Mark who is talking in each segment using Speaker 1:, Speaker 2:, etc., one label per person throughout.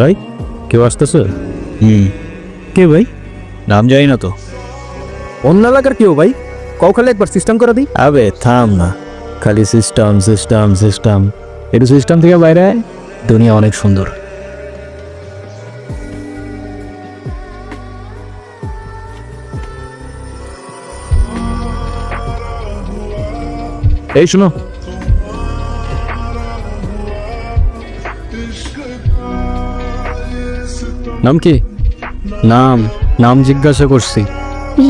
Speaker 1: ভাই কেউ আসতেছে?
Speaker 2: হুম।
Speaker 1: কে ভাই?
Speaker 2: নাম জানি না তো।
Speaker 1: অন্য এলাকার কেউ ভাই? কাউ খালি একবার সিস্টেম করে দিই।
Speaker 2: আবে থাম না। খালি সিস্টেম সিস্টেম সিস্টেম একটু সিস্টেম থেকে বাইরে দুনিয়া অনেক সুন্দর। এই শুনো নাম কি? নাম নাম জিজ্ঞাসা করছি।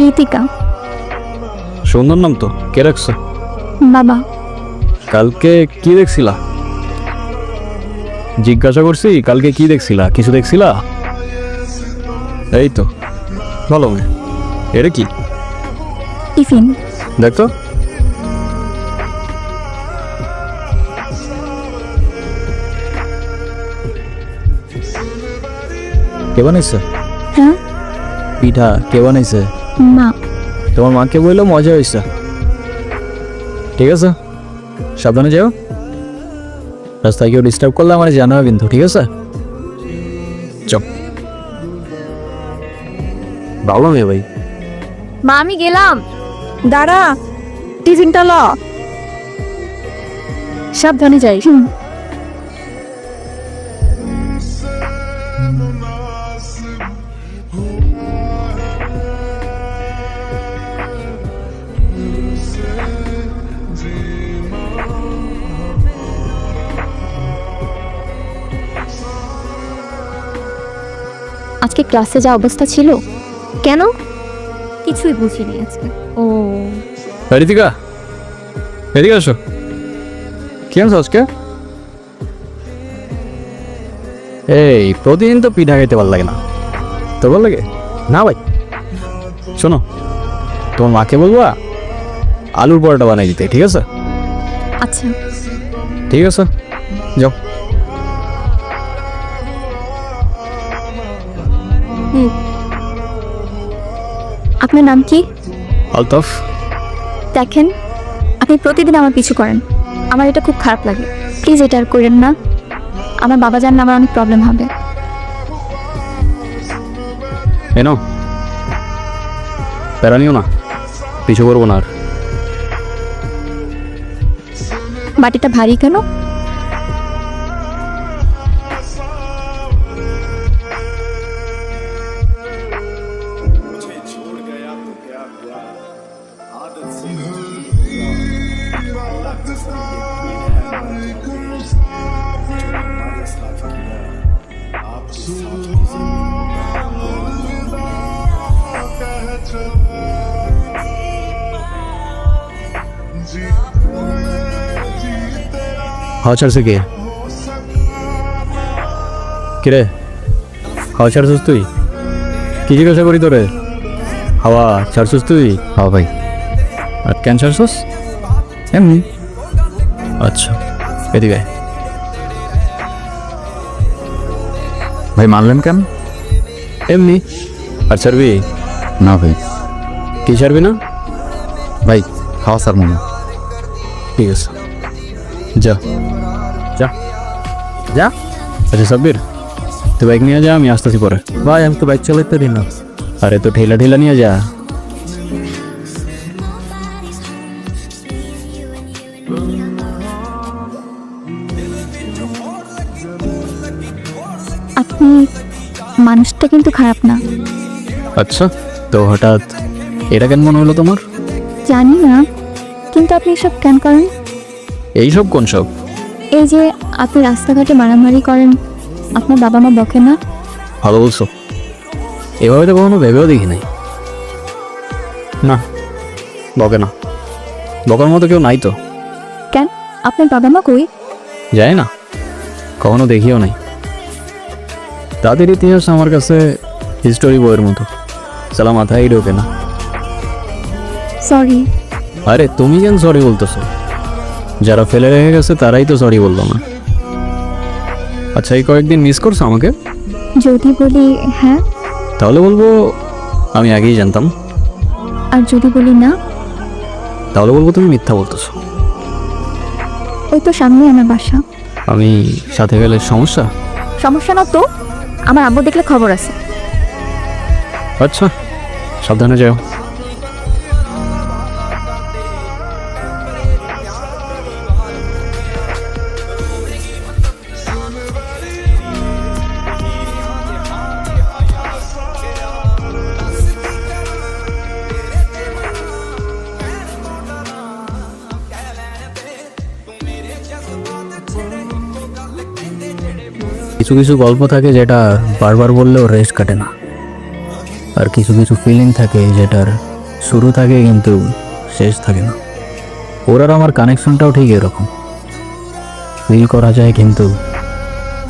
Speaker 3: ঋতিকা
Speaker 2: সুন্দর নাম তো কে রাখছো?
Speaker 3: বাবা।
Speaker 2: কালকে কি দেখছিলা? জিজ্ঞাসা করছি কালকে কি দেখছিলা? কিছু দেখছিলা? এই তো ভালো মেয়ে। এটা কি?
Speaker 3: টিফিন।
Speaker 2: দেখতো কে বানাইছে?
Speaker 3: হ্যাঁ।
Speaker 2: পিঠা কে বানাইছে?
Speaker 3: মা।
Speaker 2: তোমার মাকে বলল মজা হয়েছে ঠিক আছে? সাবধানে যাও। রাস্তায় কেউ ডিস্টার্ব করলে আমার জানাবে কিন্তু ঠিক আছে? চপ ভালো মেয়ে ভাই।
Speaker 3: মা আমি গেলাম।
Speaker 4: দাঁড়া টিফিনটা ল। সাবধানে যাইস
Speaker 3: আজকে ক্লাসে যা অবস্থা ছিল? কেন? কিছুই বুঝিনি আজকে। ও।
Speaker 2: ঋতিকা এদিকে আসো। কি আনছো আজকে? এই প্রতিদিন তো পিঠা খাইতে ভালো লাগে না। তো ভালো লাগে? না ভাই। শোনো তোমার মাকে বলবা আলুর পরোটা বানাই দিতে ঠিক আছে?
Speaker 3: আচ্ছা।
Speaker 2: ঠিক আছে যাও।
Speaker 3: আপনার নাম কি?
Speaker 2: আলতাফ।
Speaker 3: দেখেন আপনি প্রতিদিন আমার পিছু করেন। আমার এটা খুব খারাপ লাগে। প্লিজ এটা আর করেন না। আমার বাবা জানলে আমার অনেক প্রবলেম হবে।
Speaker 2: এনো প্যারা নিও না। পিছু করব না আর।
Speaker 3: বাটিটা ভারী কেন?
Speaker 2: হাওয়া ছাড়ছে কে কিরে হাওয়া ছাড়ছিস তুই কি জিজ্ঞাসা করি তোরে হাওয়া ছাড়ছিস তুই হাওয়া ভাই আর কেন ছাড়ছিস এমনি আচ্ছা এদিকে
Speaker 5: ভাই মানলেন কেন?
Speaker 2: এমনি। আর ছাড়বি?
Speaker 5: না ভাই।
Speaker 2: কি ছাড়বি না?
Speaker 5: ভাই খাওয়া স্যার মনে
Speaker 2: ঠিক আছে। যা। যা। যা। আচ্ছা সাব্বির তুই বাইক নিয়ে যা আমি আসতেছি পরে।
Speaker 1: ভাই আমি তো বাইক চালাতে দিই না।
Speaker 2: আরে তো ঠেলা ঠেলা নিয়ে যা।
Speaker 3: আপনি মানুষটা কিন্তু খারাপ না।
Speaker 2: আচ্ছা তো হঠাৎ এটা কেন মনে হলো তোমার?
Speaker 3: জানি না কিন্তু আপনি এসব কেন করেন?
Speaker 2: এইসব কোন সব?
Speaker 3: এই যে আপনি রাস্তাঘাটে মারামারি করেন আপনার বাবা মা বকে না?
Speaker 2: ভালো বলছো। এভাবে তো কখনো ভেবেও দেখি নাই। না বকে না। বকার মতো কেউ নাই তো।
Speaker 3: কেন? আপনার বাবা মা কই?
Speaker 2: যায় না কখনো দেখিও নাই। তাদের ইতিহাস আমার কাছে হিস্টোরি বইয়ের মতো। সালা মাথায় ঢোকে না।
Speaker 3: সরি
Speaker 2: আরে তুমি কেন সরি বলতেছো? যারা ফেলে রেখে গেছে তারাই তো সরি বলল না। আচ্ছা এই কয়েকদিন মিস করছ আমাকে?
Speaker 3: যদি বলি হ্যাঁ।
Speaker 2: তাহলে বলব আমি আগেই জানতাম।
Speaker 3: আর যদি বলি না?
Speaker 2: তাহলে বলব তুমি মিথ্যা বলতেছো।
Speaker 3: ওই তো সামনে আমার বাসা।
Speaker 2: আমি সাথে গেলে সমস্যা?
Speaker 3: সমস্যা না তো? আমার আব্বু দেখলে খবর আছে।
Speaker 6: আচ্ছা সাবধানে যাও। কিছু কিছু গল্প থাকে যেটা বারবার বললেও রেস্ট কাটে না। আর কিছু কিছু ফিলিং থাকে যেটার শুরু থাকে কিন্তু শেষ থাকে না। ওর আর আমার কানেকশনটাও ঠিক এরকম। ফিল করা যায় কিন্তু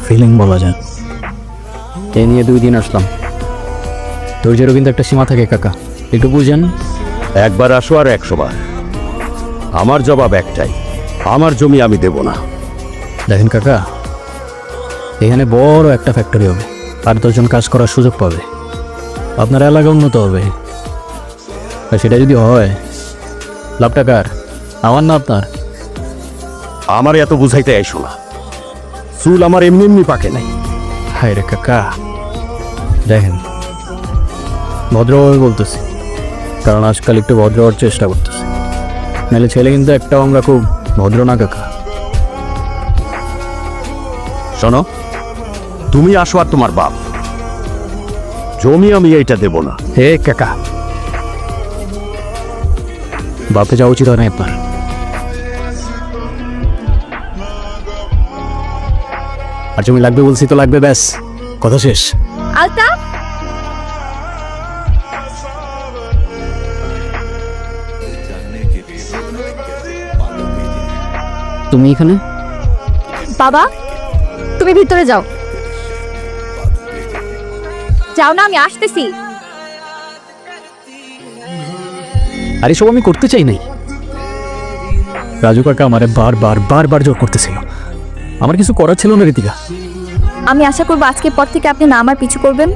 Speaker 6: ফিলিং বলা যায় না। নিয়ে দুই দিন আসলাম। ধৈর্যেরও কিন্তু একটা সীমা থাকে কাকা। একটু বুঝেন।
Speaker 7: একবার আসো আর একশো বার। আমার জবাব একটাই। আমার জমি আমি দেব না।
Speaker 6: দেখেন কাকা এখানে বড় একটা ফ্যাক্টরি হবে। আর দশজন কাজ করার সুযোগ পাবে। আপনার এলাকা উন্নত হবে। আর সেটা যদি হয় লাভটা কার? আমার না আপনার?
Speaker 7: আমার এত বুঝাইতে আইসো না। চুল আমার এমনি এমনি পাকে নাই।
Speaker 6: হায় রে কাকা। দেখেন ভদ্রভাবে বলতেছি কারণ আজকাল একটু ভদ্র হওয়ার চেষ্টা করতেছি। নাহলে ছেলে কিন্তু একটাও আমরা খুব ভদ্র না কাকা।
Speaker 7: শোনো তুমি আসো আর তোমার বাপ। জমি আমি এইটা দেব না।
Speaker 6: হে কাকা। বাপে যাওয়া উচিত হয় না আপনার? আর জমি লাগবে বলছি তো লাগবে ব্যাস। কথা শেষ।
Speaker 3: আলতাফ?
Speaker 6: তুমি এখানে?
Speaker 3: বাবা তুমি ভিতরে যাও। যাও না আমি আসতেছি।
Speaker 6: আর এসব আমি করতে চাই নাই। রাজু কাকা আমারে বারবার বারবার জোর করতেছিল। আমার কিছু করার ছিল না রীতিকা।
Speaker 3: আমি আশা করব আজকের পর থেকে আপনি না আমার পিছু করবেন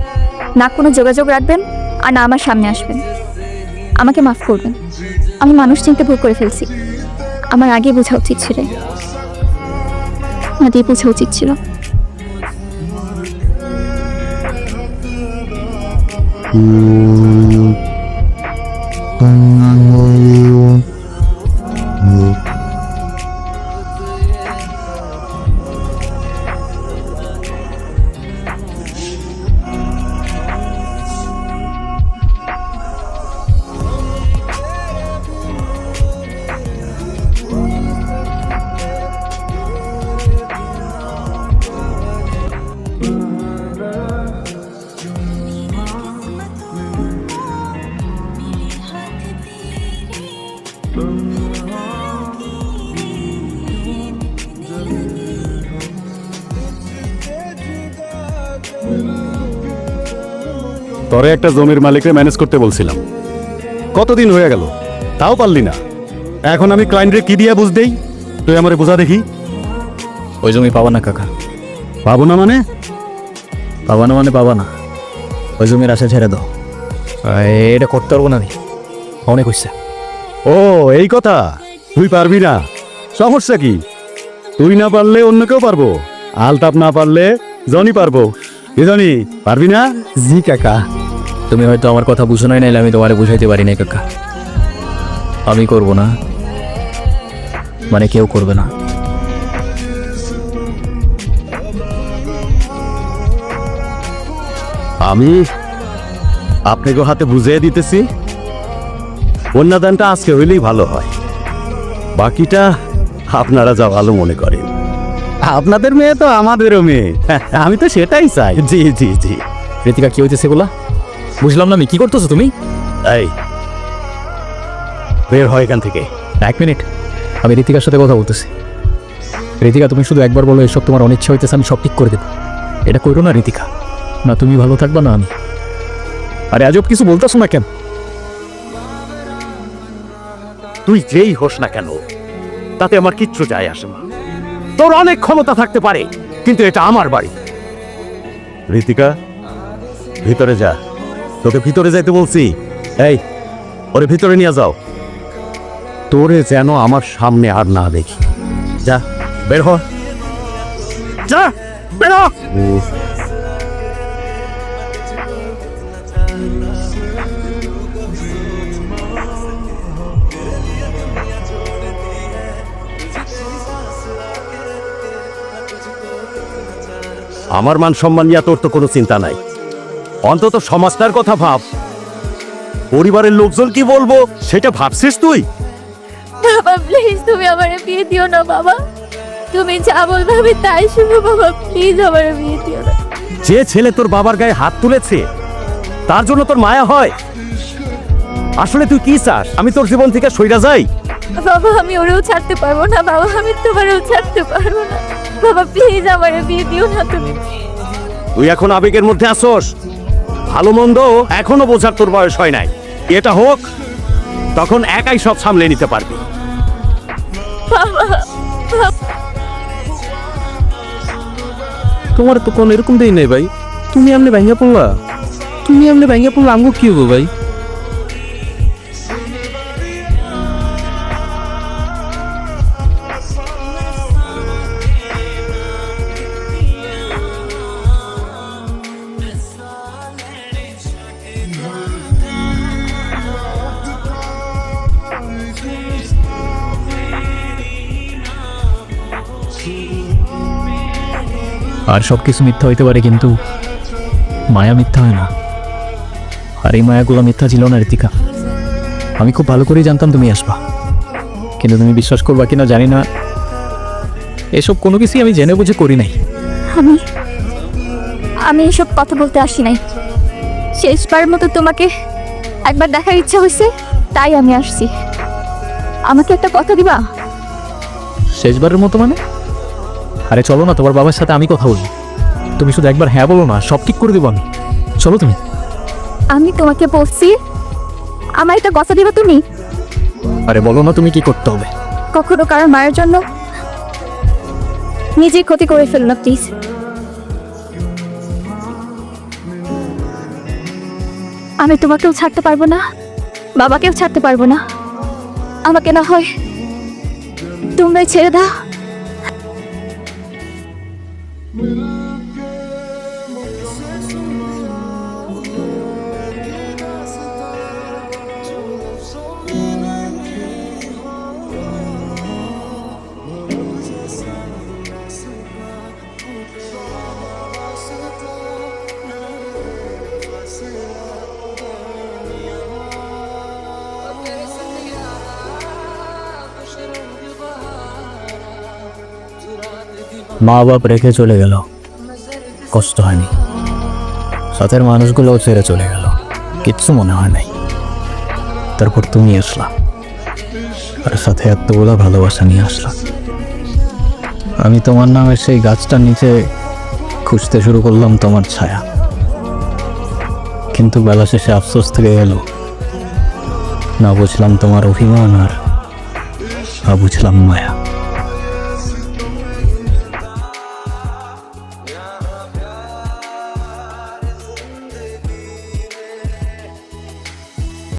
Speaker 3: না কোনো যোগাযোগ রাখবেন আর না আমার সামনে আসবেন। আমাকে মাফ করবেন। আমি মানুষ চিনতে ভুল করে ফেলছি। আমার আগে বোঝা উচিত ছিল। আগে বোঝা উচিত ছিল।
Speaker 7: con তরে একটা জমির মালিককে ম্যানেজ করতে বলছিলাম। কতদিন হয়ে গেল? তাও পারলি না। এখন আমি ক্লায়েন্টরে কি দিয়া বুঝ দেই তুই আমারে বোঝা দেখি।
Speaker 6: ওই জমি পাবা না কাকা।
Speaker 7: পাবো না মানে?
Speaker 6: পাবা না মানে পাবা না। ওই জমির আশা ছেড়ে দাও। এটা করতে পারব না আমি। অনেক হচ্ছে
Speaker 7: ও এই কথা? তুই পারবি না। সমস্যা কি? তুই না পারলে অন্য কেউ পারব। আলতাপ না পারলে জনি পারব। কি জনি পারবি না?
Speaker 1: জি কাকা।
Speaker 6: তুমি হয়তো আমার কথা বুঝো নাই নাইলে আমি তোমারে বুঝাইতে পারি না কাকা। আমি করব না। মানে কেউ করবে না।
Speaker 7: আমি আপনাকে হাতে বুঝিয়ে দিতেছি কন্যাদানটা আজকে হইলেই ভালো হয়। বাকিটা আপনারা যা ভালো মনে করেন। আপনাদের মেয়ে তো আমাদেরও মেয়ে। আমি তো সেটাই চাই। জি জি জি।
Speaker 6: ঋতিকা কি হইতেছে এগুলা? বুঝলাম না আমি কি করতেছো তুমি?
Speaker 7: এই বের হয় এখান থেকে।
Speaker 6: এক মিনিট আমি ঋতিকার সাথে কথা বলতেছি। ঋতিকা তুমি শুধু একবার বলো এসব তোমার অনিচ্ছা হইতেছে আমি সব ঠিক করে দেবো। এটা করো না ঋতিকা না তুমি ভালো থাকবা না আমি। আরে আজব কিছু বলতেছো না কেন?
Speaker 7: তুই যেই হোস না কেন তাতে আমার কিচ্ছু যায় আসে না। তোর অনেক ক্ষমতা থাকতে পারে কিন্তু এটা আমার বাড়ি। ঋতিকা ভিতরে যা। তোকে ভিতরে যাইতে বলছি। এই ওরে ভিতরে নিয়ে যাও। তোরে যেন আমার সামনে আর না দেখি। যা বের হ। যা বের আমার মান সম্মান নিয়ে তোর তো কোনো চিন্তা নাই। অন্তত সমাজটার কথা ভাব। পরিবারের লোকজন কি বলব সেটা ভাবছিস তুই?
Speaker 3: বাবা প্লিজ তুমি আমার বিয়ে দিও না বাবা। তুমি যা বলবে আমি তাই শুনব বাবা প্লিজ আমার বিয়ে দিও না।
Speaker 7: যে ছেলে তোর বাবার গায়ে হাত তুলেছে তার জন্য তোর মায়া হয়। আসলে তুই কি চাস? আমি তোর জীবন থেকে সইরা যাই?
Speaker 3: বাবা আমি ওরেও ছাড়তে পারব না বাবা আমি তোমারও ছাড়তে পারব না। বাবা প্লিজ আমার বিয়ে দিও না তুমি।
Speaker 7: তুই এখন আবেগের মধ্যে আসোস। ভালো মন্দ এখনও বোঝার তোর বয়স হয় নাই। এটা হোক, তখন একাই সব সামলে নিতে পারবি।
Speaker 1: তোমার তো কোন এরকম দেই নেই ভাই। তুমি এমনি ভেঙে পড়লা? তুমি এমনি ভেঙে পড়লা, আমগো কি হব ভাই?
Speaker 6: আর সব কিছু মিথ্যা হইতে পারে কিন্তু মায়া মিথ্যা হয় না। আর এই মায়াগুলো মিথ্যা ছিল না ঋতিকা। আমি খুব ভালো করেই জানতাম তুমি আসবা। কিন্তু তুমি বিশ্বাস করবা কিনা জানি না। এসব কোনো কিছুই আমি জেনে বুঝে করি নাই।
Speaker 3: আমি আমি এসব কথা বলতে আসি নাই। শেষবার মতো তোমাকে একবার দেখার ইচ্ছা হয়েছে তাই আমি আসছি। আমাকে একটা কথা দিবা?
Speaker 6: শেষবারের মতো মানে? আরে চলো না তোমার বাবার সাথে আমি কথা বলি। তুমি শুধু একবার হ্যাঁ বলো না সব ঠিক করে দেবো আমি। চলো তুমি।
Speaker 3: আমি তোমাকে বলছি আমার একটা কথা দিবা তুমি।
Speaker 6: আরে বলো না তুমি কি করতে হবে?
Speaker 3: কখনো কারোর মায়ের জন্য নিজের ক্ষতি করে ফেলো না প্লিজ আমি তোমাকেও ছাড়তে পারব না বাবাকেও ছাড়তে পারব না। আমাকে না হয় তোমরাই ছেড়ে দাও।
Speaker 6: মা বাপ রেখে চলে গেল। কষ্ট হয়নি। সাথের মানুষগুলোও ছেড়ে চলে গেল। কিচ্ছু মনে হয় নাই। তারপর তুমি আসলা। আর সাথে এতগুলো ভালোবাসা নিয়ে আসলা। আমি তোমার নামের সেই গাছটার নিচে খুঁজতে শুরু করলাম তোমার ছায়া। কিন্তু বেলা শেষে আফসোস থেকে এলো না বুঝলাম তোমার অভিমান আর না বুঝলাম মায়া।